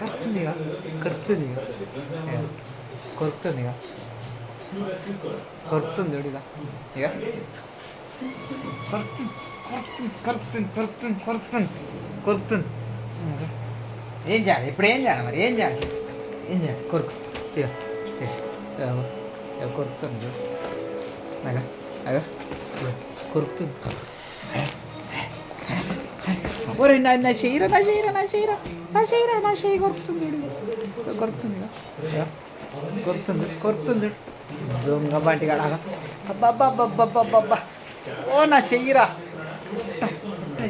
కరుతుందిగా కరుతుందిగా కొరుకుతుందిగా కొరుకుతుంది చూడు ఇక ఇక కొరుకుతుంది కొరుకుతుంది కొరుకుతుంది కొరుకుతుంది కొరుకుతుంది ఏం చేయాలి ఇప్పుడు ఏం చేయాలి మరి ఏం చేయాలి చెప్పు. ఏం చేయాలి కొరుకు ఇక ఇక. ఇక ఇక కొరుకుతుంది చూడు అగా అగా ఇక కొరుకుతుంది ఒరే నా నా చెయ్యరా నా చెయ్యరా నా చెయ్యరా నా చెయ్యరా నా చెయ్యి కొరుకుతుంది కొరుకుతుంది. కొరుకుతుంది కొరుకుతుంది. దొంగ బంటి కాడ అబ్బబ్బబ్బబ్బబ్బబ్బా ఓ నా చెయ్యిరా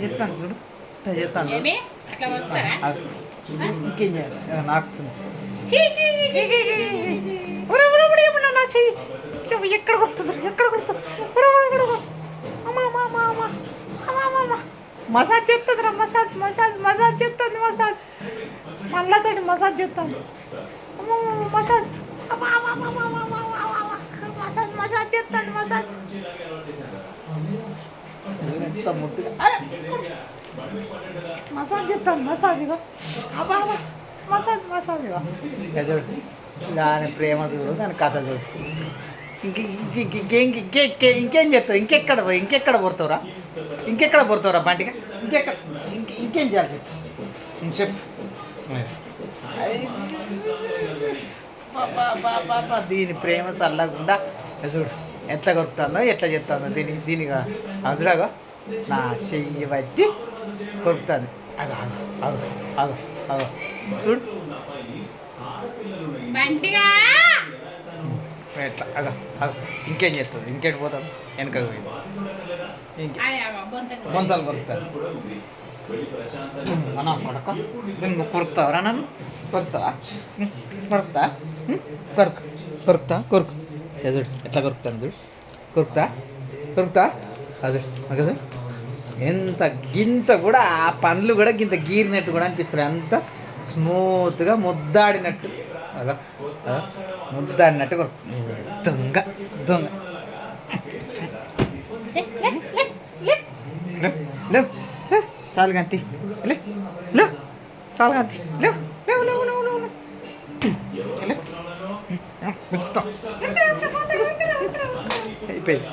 చెప్తాను చూడు చెప్తాను. ఇంకేం చేయాలి? నాకుతుంది మసాజ్ చేస్తుంది రా మసాజ్ మసాజ్ మసాజ్. చేస్తుంది మసాజ్ మళ్ళతోటి మసాజ్. అమ్మా, మసాజ్. Massage massage. చేస్తాను మసాజ్! మసాజ్ చేస్తాను మసాజ్ ఇగో. అబ్బా మసాజ్ మసాజ్ ఇగో. దాని ప్రేమ చూడు దాని కథ చూడు. ఇంకేం ఇంకే ఇంకేం చేస్తావు ఇంకెక్కడ ఇంకెక్కడ పోతావురా ఇంకెక్కడ పోతావురా బంటిగా ఇంకెక్కడ? ఇంక ఇంకేం చేయాలి చెప్పు. చెప్పు. దీని ప్రేమ చల్లకుండా చూడు ఎంత కొరుకుతుందో ఎట్లా చెప్తుందో దీని దీనిగా. అజురాగా నా చెయ్యి బట్టి కొరుకుతుంది. అదో అదో అదో అదో చూడు. బంటిగా ఎట్లా? అదో అదో. ఇంకేం చేస్తుంది ఇంకేటి పోతాం వెనక పోయింది ఇంకే. బొంతలు. కొరుకుతారు. అన్నా కొడక నువ్వు కొరుకుతావరా నన్ను? కొరుకుతావా? కొరుకుతా? కొరుకు. కొరుకుతా? కొరుకు. చూడు ఎట్లా కొరుకుతాను చూడు. కొరుకుతా? కొరుకుతా? అది చూడు చూడు. ఎంత గింత కూడా ఆ పండ్లు కూడా గింత గీరినట్టు కూడా అనిపిస్తుంది అంత స్మూత్గా ముద్దాడినట్టు. అలా ముద్దాడినట్టు దొంగ దొంగ. లే, లే, లే, లే. లేవ్ సాల్గాంతి లే సాల్గాంతి లేవ్ అయిపోయింది.